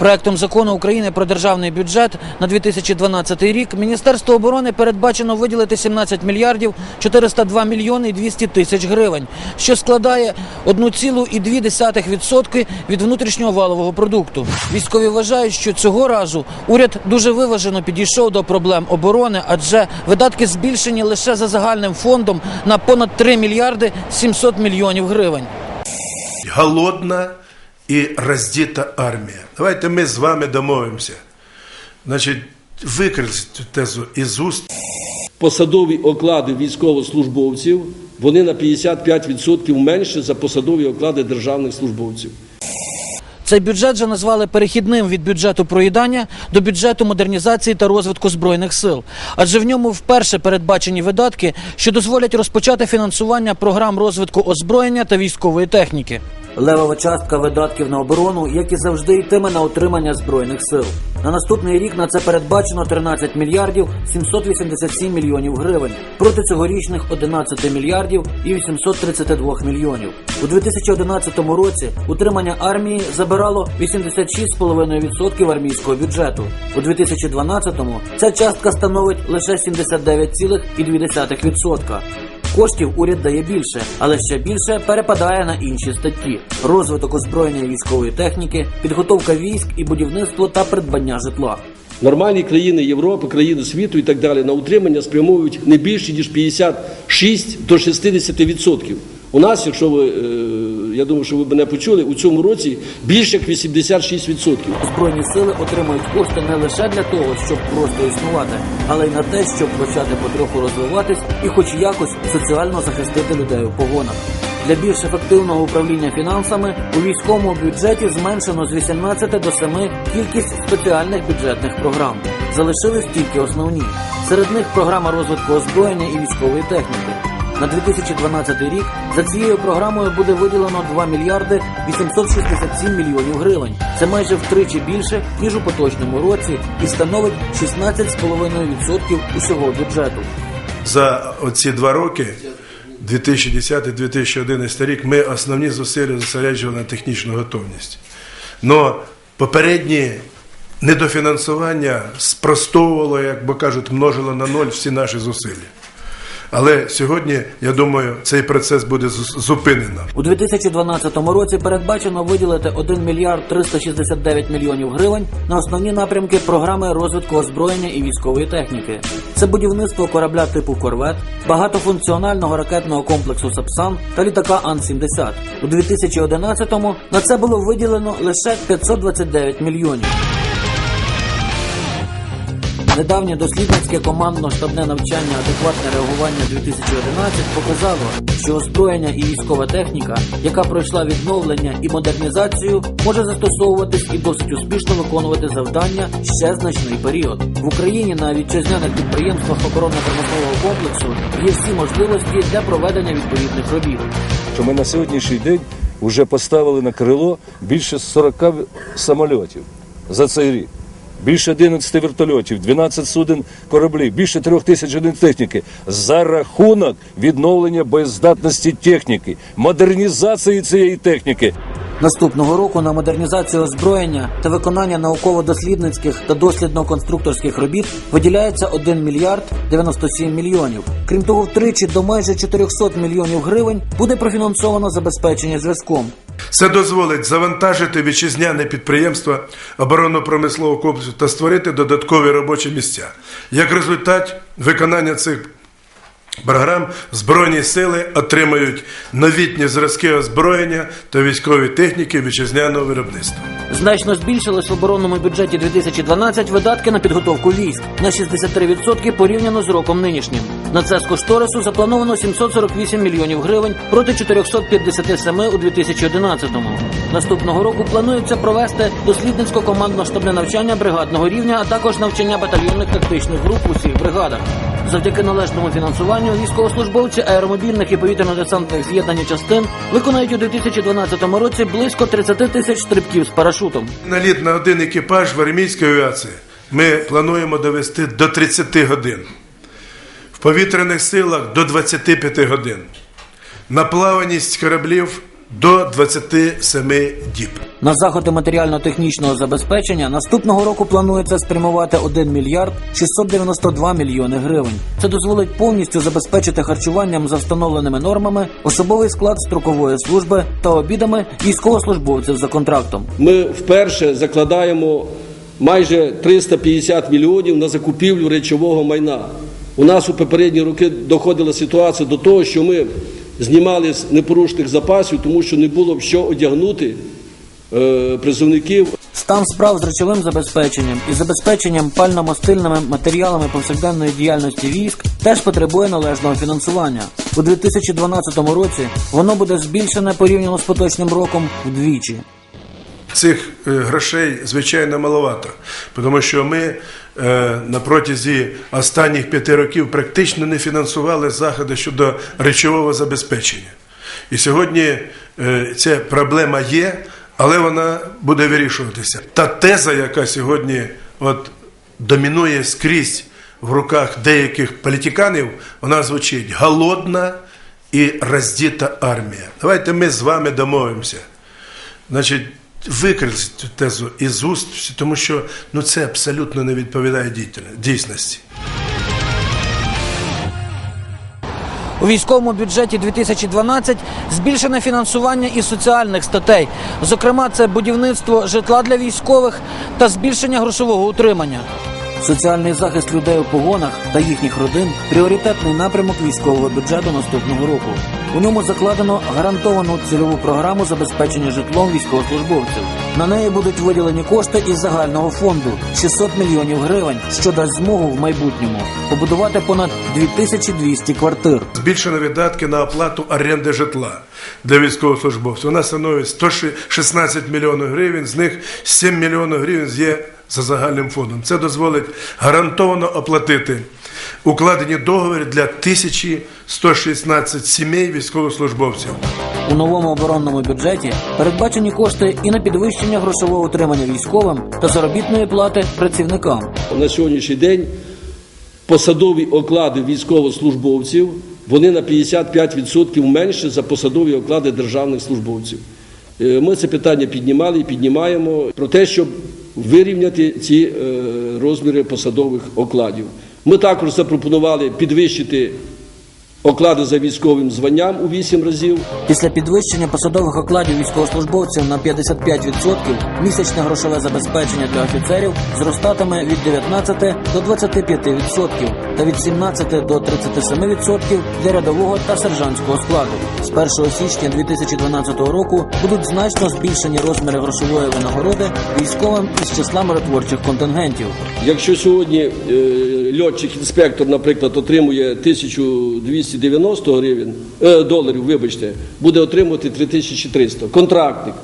Проектом закону України про державний бюджет на 2012 рік Міністерство оборони передбачено виділити 17 мільярдів 402 мільйони і 200 тисяч гривень, що складає 1,2% від внутрішнього валового продукту. Військові вважають, що цього разу уряд дуже виважено підійшов до проблем оборони, адже видатки збільшені лише за загальним фондом на понад 3 мільярди 700 мільйонів гривень. голодна і роздіта армія. Давайте ми з вами домовимося. Значить, цю тезу із уст. посадові оклади військовослужбовців вони на 55% менше за посадові оклади державних службовців. Цей бюджет же назвали перехідним від бюджету проїдання до бюджету модернізації та розвитку збройних сил, адже в ньому вперше передбачені видатки, що дозволять розпочати фінансування програм розвитку озброєння та військової техніки. Левова частка видатків на оборону, як і завжди, йтиме на утримання збройних сил. На наступний рік на це передбачено 13 мільярдів 787 мільйонів гривень проти цьогорічних 11 мільярдів і 832 мільйонів. У 2011 році утримання армії забирало 86,5% армійського бюджету. У 2012-му ця частка становить лише 79,2%. Коштів уряд дає більше, але ще більше перепадає на інші статті: розвиток озброєння військової техніки, підготовка військ і будівництво та придбання житла. Нормальні країни Європи, країни світу і так далі на утримання спрямовують не більше ніж 56 до 60%. У нас, якщо ви, е, я думаю, що ви мене почули, у цьому році більше як 86%. Збройні сили отримують кошти не лише для того, щоб просто існувати, але й на те, щоб почати потроху розвиватись і, хоч якось, соціально захистити людей у погонах. Для більш ефективного управління фінансами у військовому бюджеті зменшено з 18 до 7 кількість спеціальних бюджетних програм. Залишились тільки основні. Серед них програма розвитку озброєння і військової техніки. На 2012 рік за цією програмою буде виділено 2 мільярди 867 мільйонів гривень. Це майже втричі більше ніж у поточному році і становить 16,5% усього бюджету. За оці два роки, 2010-2011 рік, ми основні зусилля зосереджували на технічну готовність. Но попередні недофінансування спростовувало, як би кажуть, множило на ноль всі наші зусилля. Але сьогодні, я думаю, цей процес буде зу- зупинено. У 2012 році передбачено виділити 1 мільярд 369 мільйонів гривень на основні напрямки програми розвитку озброєння і військової техніки. Це будівництво корабля типу Корвет, багатофункціонального ракетного комплексу Сапсан та літака Ан-70. У 2011-му на це було виділено лише 529 мільйонів. Недавнє дослідницьке командно-штабне навчання адекватне реагування 2011 показало, що озброєння і військова техніка, яка пройшла відновлення і модернізацію, може застосовуватись і досить успішно виконувати завдання ще значний період. В Україні на вітчизняних підприємствах оборонно-промислового комплексу є всі можливості для проведення відповідних робіт. що ми на сьогоднішній день вже поставили на крило більше 40 самольотів за цей рік. Більше 11 вертольотів, 12 суден кораблів, більше трьох тисяч одиниць техніки за рахунок відновлення боєздатності техніки, модернізації цієї техніки. Наступного року на модернізацію озброєння та виконання науково-дослідницьких та дослідно-конструкторських робіт виділяється 1 мільярд 97 мільйонів. Крім того, втричі до майже 400 мільйонів гривень буде профінансовано забезпечення зв'язком. Це дозволить завантажити вітчизняне підприємство оборонно-промислового комплексу та створити додаткові робочі місця. Як результат виконання цих програм Збройні сили отримають новітні зразки озброєння та військової техніки вітчизняного виробництва. Значно збільшились в оборонному бюджеті 2012 видатки на підготовку військ на 63% порівняно з роком нинішнім. На це з кошторису заплановано 748 мільйонів гривень проти 457 у 2011-му. Наступного року планується провести дослідницько-командно-штабне навчання бригадного рівня, а також навчання батальйонних тактичних груп у всіх бригадах. Завдяки належному фінансуванню військовослужбовці аеромобільних і повітряно-десантних з'єднань частин виконають у 2012 році близько 30 тисяч стрибків з парашутом. Наліт на один екіпаж в армійській авіації ми плануємо довести до 30 годин. В повітряних силах до 25 годин. На плаваність кораблів до 27 діб. На заходи матеріально-технічного забезпечення наступного року планується спрямувати 1 мільярд 692 мільйони гривень. Це дозволить повністю забезпечити харчуванням за встановленими нормами особовий склад строкової служби та обідами військовослужбовців за контрактом. Ми вперше закладаємо майже 350 мільйонів на закупівлю речового майна. У нас у попередні роки доходила ситуація до того, що ми знімали з непорушних запасів, тому що не було в що одягнути е, призовників. Стан справ з речовим забезпеченням і забезпеченням пально-мастильними матеріалами повсякденної діяльності військ теж потребує належного фінансування. У 2012 році воно буде збільшене порівняно з поточним роком вдвічі. Цих е, грошей звичайно маловато, тому що ми на протязі останніх п'яти років практично не фінансували заходи щодо речового забезпечення. І сьогодні е, ця проблема є, але вона буде вирішуватися. Та теза, яка сьогодні от, домінує скрізь в руках деяких політиканів, вона звучить голодна і роздіта армія. Давайте ми з вами домовимося. Значить, викреслити цю тезу із уст, тому що ну, це абсолютно не відповідає дійсності. У військовому бюджеті 2012 збільшене фінансування і соціальних статей. Зокрема, це будівництво житла для військових та збільшення грошового утримання. Соціальний захист людей у погонах та їхніх родин пріоритетний напрямок військового бюджету наступного року. У ньому закладено гарантовану цільову програму забезпечення житлом військовослужбовців. На неї будуть виділені кошти із загального фонду 600 мільйонів гривень, що дасть змогу в майбутньому побудувати понад 2200 квартир. Збільшено видатки на оплату оренди житла для військовослужбовців. Вона становить 116 мільйонів гривень, з них 7 мільйонів гривень є за загальним фондом. Це дозволить гарантовано оплатити укладені договори для 1116 сімей військовослужбовців. У новому оборонному бюджеті передбачені кошти і на підвищення грошового утримання військовим та заробітної плати працівникам. На сьогоднішній день посадові оклади військовослужбовців вони на 55% менше за посадові оклади державних службовців. Е, Ми це питання піднімали і піднімаємо про те, щоб вирівняти ці е, розміри посадових окладів. Ми також запропонували підвищити оклади за військовим званням у 8 разів. Після підвищення посадових окладів військовослужбовців на 55% місячне грошове забезпечення для офіцерів зростатиме від 19 до 25% та від 17 до 37% для рядового та сержантського складу. З 1 січня 2012 року будуть значно збільшені розміри грошової винагороди військовим із числа миротворчих контингентів. Якщо сьогодні е, льотчик-інспектор, наприклад, отримує 1290 гривень, е, доларів, вибачте, буде отримувати 3300. Контрактник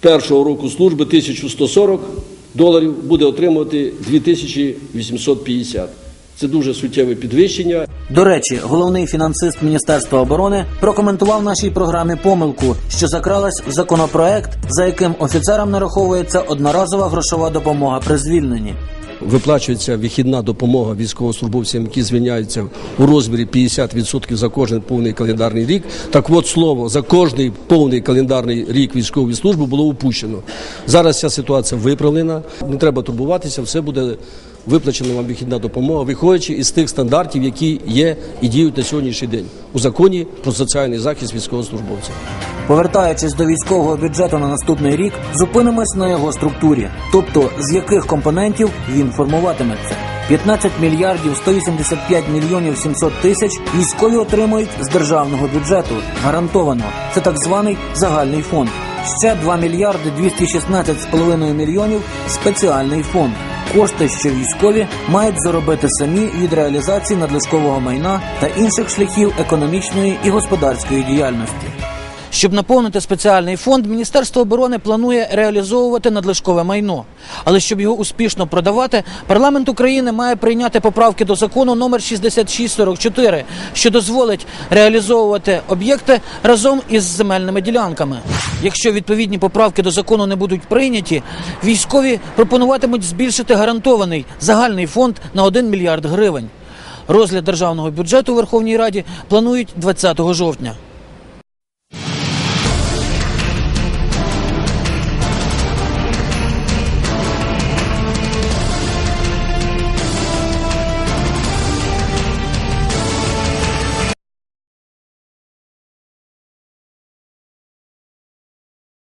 першого року служби 1140 доларів буде отримувати 2850. Це дуже суттєве підвищення. До речі, головний фінансист Міністерства оборони прокоментував нашій програмі помилку, що закралась в законопроект, за яким офіцерам нараховується одноразова грошова допомога при звільненні. Виплачується вихідна допомога військовослужбовцям, які звільняються у розмірі 50% за кожен повний календарний рік. Так от слово за кожний повний календарний рік військової служби було упущено. Зараз ця ситуація виправлена. Не треба турбуватися, все буде виплачена вам вихідна допомога, виходячи із тих стандартів, які є і діють на сьогоднішній день у законі про соціальний захист військовослужбовців. Повертаючись до військового бюджету на наступний рік, зупинимось на його структурі, тобто з яких компонентів він формуватиметься. 15 мільярдів 185 мільйонів 700 тисяч військові отримують з державного бюджету. Гарантовано. Це так званий загальний фонд. Ще 2 мільярди 216,5 мільйонів спеціальний фонд. Кошти, що військові мають заробити самі від реалізації надлишкового майна та інших шляхів економічної і господарської діяльності. Щоб наповнити спеціальний фонд, Міністерство оборони планує реалізовувати надлишкове майно. Але щоб його успішно продавати, парламент України має прийняти поправки до закону номер 6644, що дозволить реалізовувати об'єкти разом із земельними ділянками. Якщо відповідні поправки до закону не будуть прийняті, військові пропонуватимуть збільшити гарантований загальний фонд на 1 мільярд гривень. Розгляд державного бюджету у Верховній Раді планують 20 жовтня.